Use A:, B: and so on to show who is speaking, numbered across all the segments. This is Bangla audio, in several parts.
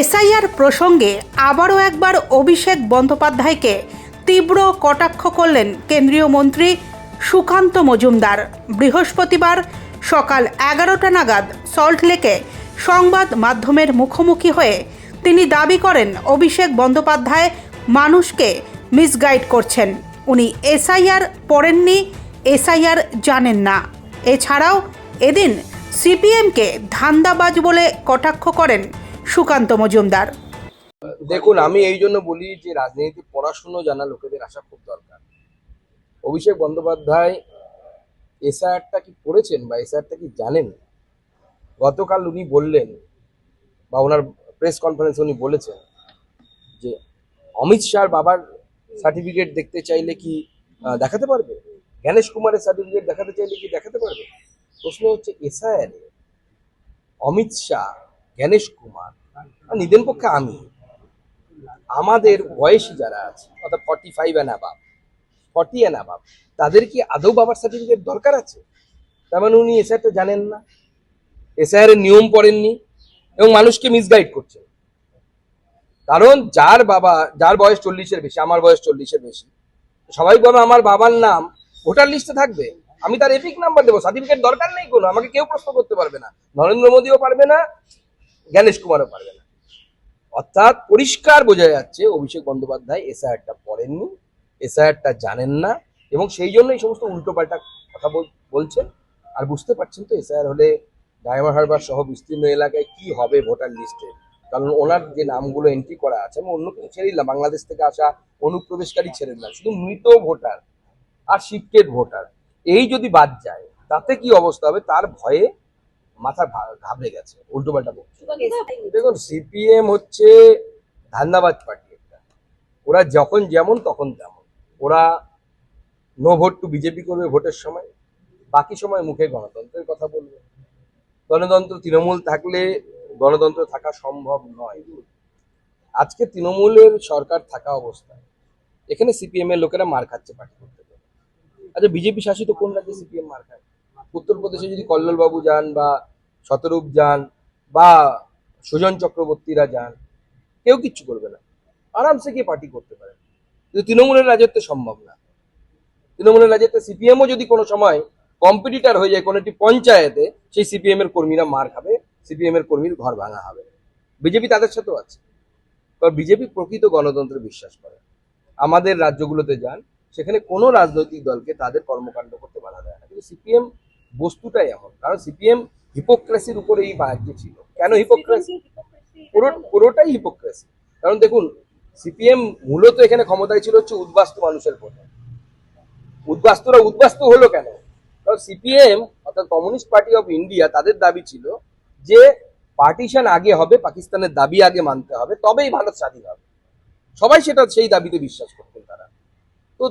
A: এসআইআর প্রসঙ্গে আবারও একবার অভিষেক বন্দ্যোপাধ্যায়কে তীব্র কটাক্ষ করলেন কেন্দ্রীয় মন্ত্রী সুকান্ত মজুমদার। বৃহস্পতিবার সকাল এগারোটা নাগাদ সল্টলেকে সংবাদ মাধ্যমের মুখোমুখি হয়ে তিনি দাবি করেন অভিষেক বন্দ্যোপাধ্যায় মানুষকে মিসগাইড করছেন। উনি এসআইআর পড়েননি, এসআইআর জানেন না। এছাড়াও এদিন সিপিএমকে ধান্দাবাজ বলে কটাক্ষ করেন সুকান্ত মজুমদার।
B: দেখুন, আমি এই জন্য বলি যে রাজনীতি পড়াশুনো জানা লোকেদের আসা খুব দরকার। অভিষেক বন্দ্যোপাধ্যায় এসআইআরটা কি পড়েছেন বা এসআরটা কি জানেন? গতকাল উনি বললেন বা ওনার প্রেস কনফারেন্সে উনি বলেছেন যে অমিত শাহর বাবার সার্টিফিকেট দেখতে চাইলে কি দেখাতে পারবে? জ্ঞানেশ কুমারের সার্টিফিকেট দেখাতে চাইলে কি দেখাতে পারবে? প্রশ্ন হচ্ছে এসআইআর অমিত শাহ, জ্ঞানেশ কুমার নিদেন পক্ষে আমি। আমাদের বয়সী যারা আছে, অর্থাৎ forty five and above forty and above তাদের কি আদৌ বাবার সার্টিফিকেট দরকার আছে? তার মানে উনি এসআইআরটা জানেন না। এসআইআর এর নিয়ম পড়েননি এবং মানুষকে মিসগাইড করছেন। কারণ যার বাবা, যার বয়স চল্লিশের বেশি, আমার বয়স চল্লিশের বেশি, সবাই স্বাভাবিকভাবে আমার বাবার নাম, ভোটার লিস্টে থাকবে। আমি তার এপিক নাম্বার দেবো সার্টিফিকেট দরকার নেই কোনো, আমাকে কেউ প্রশ্ন করতে পারবে না। নরেন্দ্র মোদীও পারবে না জ্ঞানেশ কুমারও পারবে না। অর্থাৎ পরিষ্কার বোঝা যাচ্ছে অভিষেক বন্দ্যোপাধ্যায় এসআইআরটা পড়েননি, এসআইআরটা জানেন না, এবং সেই জন্য এই সমস্ত উল্টোপাল্টা কথা বলছেন। আর বুঝতে পারছেন তো এসআইআর হলে ডায়মন্ড হারবার সহ বিস্তীর্ণ এলাকায় কি হবে ভোটার লিস্টে? কারণ ওনার যে নামগুলো এন্ট্রি করা আছে আমি অন্য কিছু ছেড়ে দিলাম, বাংলাদেশ থেকে আসা অনুপ্রবেশকারী ছেড়ে দিলাম, শুধু মৃত ভোটার আর শিফটেড ভোটার। এই যদি বাদ যায়, তাতে কি অবস্থা হবে? তার ভয়ে মাথা ঘাবড়ে গেছে উল্টোপাল্টা বলছে দেখুন সিপিএম হচ্ছে ধান্দাবাজ পার্টি একটা। ওরা যখন যেমন তখন তেমন। ওরা নো ভোট টু বিজেপি করবে ভোটের সময়। বাকি সময় মুখে গণতন্ত্রের কথা বলবে। গণতন্ত্র তৃণমূল থাকলে গণতন্ত্র থাকা সম্ভব নয়। আজকে তৃণমূলের সরকার থাকা অবস্থায় এখানে সিপিএম এর লোকেরা মার খাচ্ছে পার্টি করতে আচ্ছা বিজেপি শাসিত কোন রাজ্যে সিপিএম মার খায়? উত্তরপ্রদেশে যদি কল্লোল বাবু যান বা শতরূপ যান বা সুজন চক্রবর্তীরা যান, কেউ কিচ্ছু করবে না। আরামসে গিয়ে পার্টি করতে পারে কিন্তু তৃণমূলের রাজত্বে সম্ভব না। তৃণমূলের রাজত্বে সিপিএমও যদি কোনো সময় কম্পিটিটার হয়ে যায় কোনো একটি পঞ্চায়েতে, সেই সিপিএম এর কর্মীরা মার খাবে সিপিএম এর কর্মীর ঘর ভাঙা হবে। বিজেপি তাদের সাথেও আছে। কারণ বিজেপি প্রকৃত গণতন্ত্রে বিশ্বাস করে। আমাদের রাজ্যগুলোতে যান, সেখানে কোনো রাজনৈতিক দলকে তাদের কর্মকাণ্ড করতে বাধা দেয় না। কিন্তু সিপিএম বস্তুটাই এমন। কারণ সিপিএম হিপোক্রেসির উপরে এই রাজ্যে ছিল। কেন হিপোক্রেসি পুরো পুরোটাই হিপোক্রেসি কারণ দেখুন সিপিএম মূলত এখানে ক্ষমতায় ছিল হচ্ছে উদ্বাস্তু মানুষের পথে উদ্বাস্তুরা উদ্বাস্তু হলো কেন? কারণ সিপিএম অর্থাৎ কমিউনিস্ট পার্টি অফ ইন্ডিয়া তাদের দাবি ছিল যে পার্টিশন আগে হবে, পাকিস্তানের দাবি আগে মানতে হবে, তবেই ভারত স্বাধীন হবে। সবাই সেটা সেই দাবিতে বিশ্বাস করতেন তারা। তো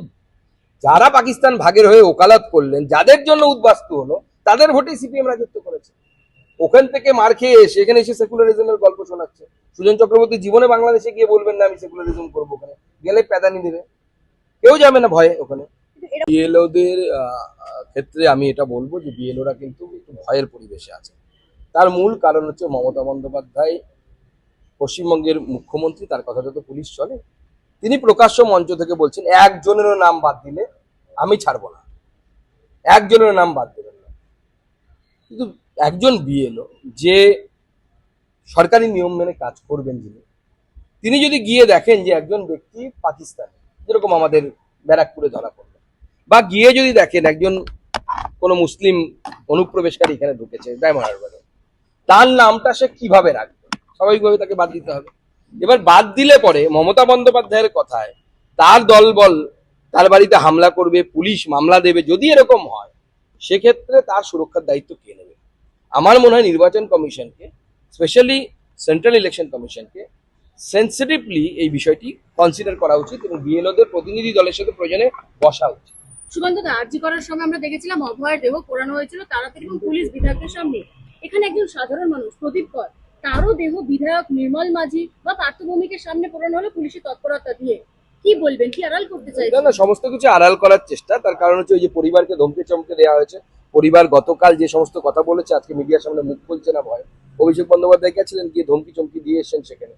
B: যারা পাকিস্তান ভাগের হয়ে ওকালাত করলেন, যাদের জন্য উদ্বাস্তু হলো, তাদের ভোটেই সিপিএম রাজত্ব ওখান থেকে মার খেয়ে এসে এখানে এসে সেকুলারিজমের গল্প শোনাচ্ছে। সুজন চক্রবর্তী জীবনে বাংলাদেশে গিয়ে বলবেন না, আমি সেকুলারিজম করব ওখানে। গেলে প্যাদানি দেবে। কেউ যাবে না ভয়ে ওখানে। বিএলওদের ক্ষেত্রে আমি এটা বলব যে বিএলওরা কিন্তু একটু ভয়ের পরিবেশে আছে। তার মূল কারণ হচ্ছে মমতা বন্দ্যোপাধ্যায় পশ্চিমবঙ্গের মুখ্যমন্ত্রী, তার কথাটা তো পুলিশ চলে, তিনি প্রকাশ্য মঞ্চ থেকে বলছেন, একজনেরও নাম বাদ দিলে আমি ছাড়বো না। একজনের নাম বাদ দেবেন না। কিন্তু একজন বিএলও যে সরকারি নিয়ম মেনে কাজ করবেন যিনি, তিনি যদি গিয়ে দেখেন যে একজন ব্যক্তি পাকিস্তানি, যেরকম আমাদের ব্যারাকপুরে ধরা পড়ল, বা গিয়ে যদি দেখেন একজন কোনো মুসলিম অনুপ্রবেশকারী এখানে ঢুকেছে হারবারে তার নামটা সে কীভাবে রাখবে? স্বাভাবিকভাবে তাকে বাদ দিতে হবে। এবার বাদ দিলে পরে মমতা বন্দ্যোপাধ্যায়ের কথায় তার দলবল, তার বাড়িতে হামলা করবে, পুলিশ মামলা দেবে, যদি এরকম হয়, সেক্ষেত্রে তার সুরক্ষার দায়িত্ব কে নেবে? আমার মনে হয় নির্বাচন কমিশনকে স্পেশালি সেন্ট্রাল ইলেকশন কমিশনকে সেন্সিটিভলি এই বিষয়টি কনসিডার করা উচিত এবং বিএলওদের প্রতিনিধি দলের সাথে প্রয়োজনে বসা উচিত।
C: সুকান্ত আর্জি করার সময় আমরা দেখেছিলাম অভয়ের দেহ পোড়ানো হয়েছিল তাড়াতাড়ি এবং পুলিশ বিধায়কের সামনে। এখানে একজন সাধারণ মানুষ প্রদীপ কর তারও দেহ বিধায়ক নির্মল মাঝি বা পার্থভূমিকের সামনে পোড়ানো হলো পুলিশের তৎপরতা দিয়ে। কি বলবেন কি আড়াল করতে চাইছেন?
B: না সমস্ত কিছু আড়াল করার চেষ্টা তার কারণ হচ্ছে ওই যে পরিবারকে ধমকে চমকে দেওয়া হয়েছে। পরিবার গতকাল যে সমস্ত কথা বলেছে, আজকে মিডিয়ার সামনে মুখ খুলছে না ভয়। অভিষেক বন্দ্যোপাধ্যায় গেছিলেন গিয়ে ধমকি চমকি দিয়ে এসছেন সেখানে।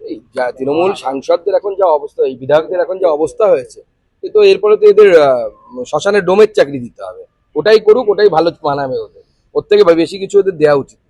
B: এই যা তৃণমূল সাংসদদের এখন যা অবস্থা, এই বিধায়কদের এখন যা অবস্থা হয়েছে তো এরপরে তো এদের শ্মশানের শ্মশানে ডোমের চাকরি দিতে হবে। ওটাই করুক, ওটাই ভালো মানাবে ওদের। ওর থেকে বেশি কিছু ওদের দেওয়া উচিত।